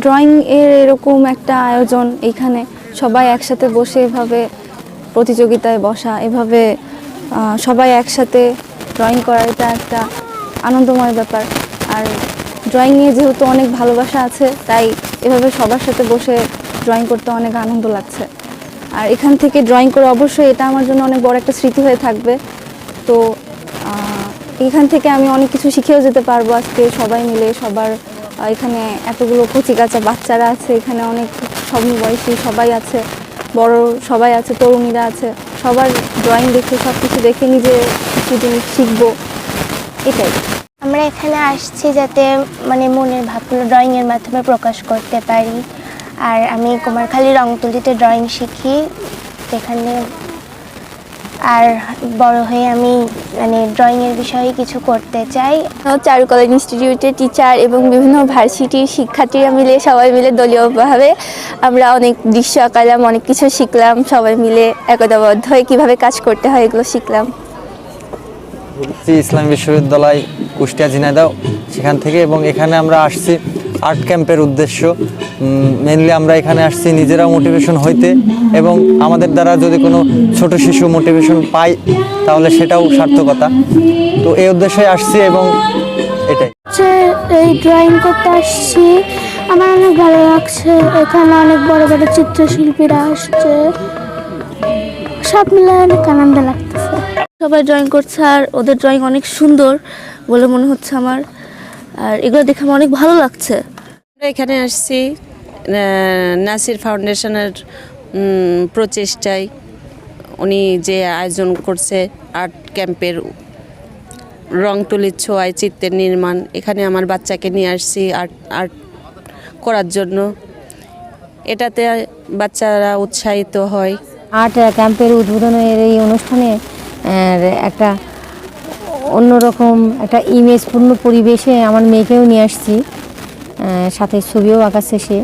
Drawing এর এরকম একটা আয়োজন এখানে। সবাই একসাথে বসে এভাবে প্রতিযোগিতায় বসা, এভাবে সবাই একসাথে ড্রয়িং করা, এটা একটা আনন্দময় ব্যাপার। আর ড্রয়িং নিয়ে যেহেতু অনেক ভালোবাসা আছে, তাই এভাবে সবার সাথে বসে ড্রয়িং করতে অনেক আনন্দ লাগছে। আর এখান থেকে ড্রয়িং করে অবশ্যই এটা আমার জন্য অনেক বড় একটা স্মৃতি হয়ে থাকবে। তো এখান থেকে আমি অনেক কিছু শিখেও যেতে পারব আজকে সবাই মিলে, সবার এখানে এতগুলো কচি কাঁচা বাচ্চারা আছে, এখানে অনেক সমবয়সী সবাই আছে, বড় সবাই আছে, তরুণীরা আছে, সবার ড্রয়িং দেখে সব কিছু দেখে নিজে কিছু জিনিস শিখব, এটাই। আমরা এখানে আসছি যাতে মানে মনের ভাবগুলো ড্রয়িংয়ের মাধ্যমে প্রকাশ করতে পারি। আর আমি কুমারখালী রংতুলিতে ড্রয়িং শিখি এখানে আর বড় হয়ে আমি মানে ড্রয়িংয়ের বিষয়ে কিছু করতে চাই। চারুকলা ইনস্টিটিউটের টিচার এবং বিভিন্ন ভার্সিটির শিক্ষার্থীরা মিলে সবাই মিলে দলীয়ভাবে আমরা অনেক দৃশ্য আঁকালাম অনেক কিছু শিখলাম সবাই মিলে একতাবদ্ধ হয়ে কীভাবে কাজ করতে হয় এগুলো শিখলাম। ইসলাম বিশ্ববিদ্যালয় কুষ্টিয়া ঝিনাইদহ সেখান থেকে এবং এখানে আমরা আসছি। আর্ট ক্যাম্পের উদ্দেশ্য মেনলি আমরা এখানে আসছি নিজেরাও মোটিভেশন হইতে এবং আমাদের দ্বারা যদি কোনো ছোট শিশু মোটিভেশন পায়, তাহলে সেটাও সার্থকতা। তো এই উদ্দেশ্যে আসছি এবং এটাই। এই ড্রয়িং করতে আসছি। আমার অনেক ভালো লাগছে। এখানে অনেক বড় বড় চিত্রশিল্পীরা আসছে। সব মিলে অনেক আনন্দ লাগতেছে। সবাই ড্রয়িং করছে আর ওদের ড্রয়িং অনেক সুন্দর বলে মনে হচ্ছে আমার। আর এগুলো দেখে আমার অনেক ভালো লাগছে। আমরা এখানে আসছি নাসির ফাউন্ডেশনের প্রচেষ্টায়। উনি যে আয়োজন করছে আর্ট ক্যাম্পের রং তুলির ছোঁয়ায় চিত্রের নির্মাণ এখানে আমার বাচ্চাকে নিয়ে আসছি আর্ট আর্ট করার জন্য। এটাতে বাচ্চারা উৎসাহিত হয়। আর্ট ক্যাম্পের উদ্বোধনের এই অনুষ্ঠানে একটা অন্যরকম একটা ইমেজপূর্ণ পরিবেশে আমার মেয়েকেও নিয়ে আসছি। সাথে ছবিও আঁকাচ্ছে সে।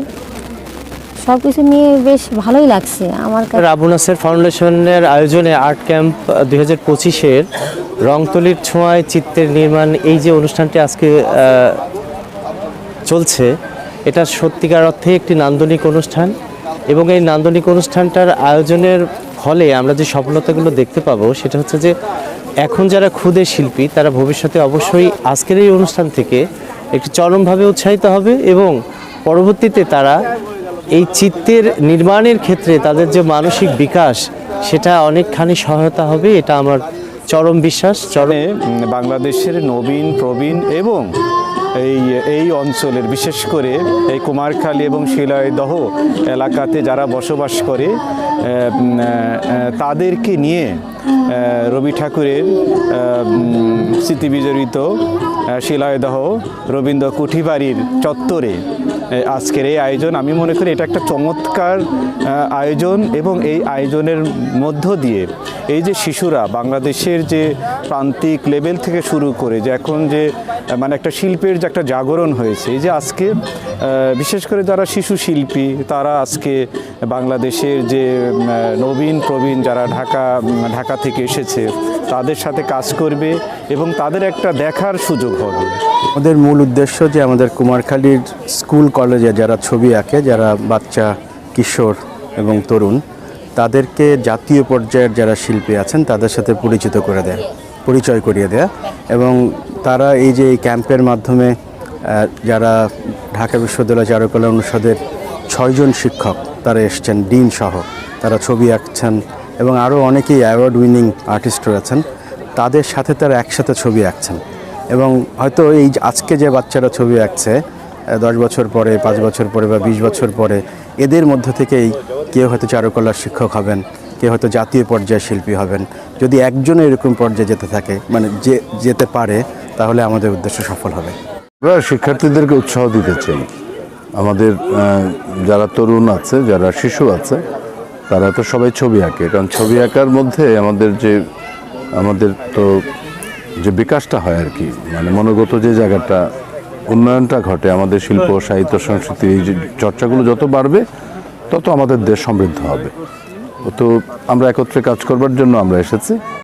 সব কিছু নিয়ে বেশ ভালোই লাগছে আমার কাছে। রাবু ফাউন্ডেশনের আয়োজনে আর্ট ক্যাম্প দুই হাজার পঁচিশের রংতুলির ছোঁয়ায় চিত্রের নির্মাণ, এই যে অনুষ্ঠানটি আজকে চলছে, এটা সত্যিকার অর্থে একটি নান্দনিক অনুষ্ঠান এবং এই নান্দনিক অনুষ্ঠানটার আয়োজনের ফলে আমরা যে সফলতাগুলো দেখতে পাবো সেটা হচ্ছে যে এখন যারা ক্ষুদে শিল্পী, তারা ভবিষ্যতে অবশ্যই আজকের এই অনুষ্ঠান থেকে একটি চরমভাবে উৎসাহিত হবে এবং পরবর্তীতে তারা এই চিত্রের নির্মাণের ক্ষেত্রে তাদের যে মানসিক বিকাশ, সেটা অনেকখানি সহায়তা হবে, এটা আমার চরম বিশ্বাস, চরমে বাংলাদেশের নবীন, প্রবীণ এবং এই এই অঞ্চলের, বিশেষ করে এই কুমারখালী এবং শিলয়দহ এলাকাতে যারা বসবাস করে তাদেরকে নিয়ে রবি ঠাকুরের স্মৃতিবিজড়িত শিলয়দহ রবীন্দ্র কুঠিবাড়ির চত্বরে আজকের এই আয়োজন। আমি মনে করি এটা একটা চমৎকার আয়োজন এবং এই আয়োজনের মধ্য দিয়ে এই যে শিশুরা বাংলাদেশের যে প্রান্তিক লেভেল থেকে শুরু করে, যে এখন যে মানে একটা শিল্পের যে একটা জাগরণ হয়েছে, এই যে আজকে বিশেষ করে যারা শিশু শিল্পী, তারা আজকে বাংলাদেশের যে নবীন প্রবীণ যারা ঢাকা ঢাকা থেকে এসেছে, তাদের সাথে কাজ করবে এবং তাদের একটা দেখার সুযোগ হবে। আমাদের মূল উদ্দেশ্য যে আমাদের কুমারখালীর স্কুল কলেজে যারা ছবি আঁকে, যারা বাচ্চা, কিশোর এবং তরুণ, তাদেরকে জাতীয় পর্যায়ের যারা শিল্পী আছেন, তাদের সাথে পরিচিত করে দেয়। পরিচয় করিয়ে দেয়া। এবং তারা এই যে ক্যাম্পের মাধ্যমে যারা ঢাকা বিশ্ববিদ্যালয় চারুকলা অনুষদের ছয়জন শিক্ষক, তারা এসছেন, ডিন সহ। তারা ছবি আঁকছেন এবং আরও অনেকেই অ্যাওয়ার্ড উইনিং আর্টিস্ট রয়েছেন। তাদের সাথে তারা একসাথে ছবি আঁকছেন। এবং হয়তো এই আজকে যে বাচ্চারা ছবি আঁকছে দশ বছর পরে, পাঁচ বছর পরে বা বিশ বছর পরে, এদের মধ্য থেকেই কেউ হয়তো চারুকলার শিক্ষক হবেন। কেউ হয়তো জাতীয় পর্যায়ে শিল্পী হবেন। যদি একজনও এরকম পর্যায়ে যেতে থাকে মানে যে, যেতে পারে, তাহলে আমাদের উদ্দেশ্য সফল হবে। আমরা শিক্ষার্থীদেরকে উৎসাহ দিতে চাই। আমাদের যারা তরুণ আছে, যারা শিশু আছে, তারা তো সবাই ছবি আঁকে। কারণ ছবি আঁকার মধ্যে আমাদের যে, আমাদের তো যে বিকাশটা হয় আর কি মানে মনোগত যে জায়গাটা, উন্নয়নটা ঘটে, আমাদের শিল্প, সাহিত্য, সংস্কৃতি, এই যে চর্চাগুলো যত বাড়বে, তত আমাদের দেশ সমৃদ্ধ হবে। তো আমরা একত্রে কাজ করবার জন্য আমরা এসেছি।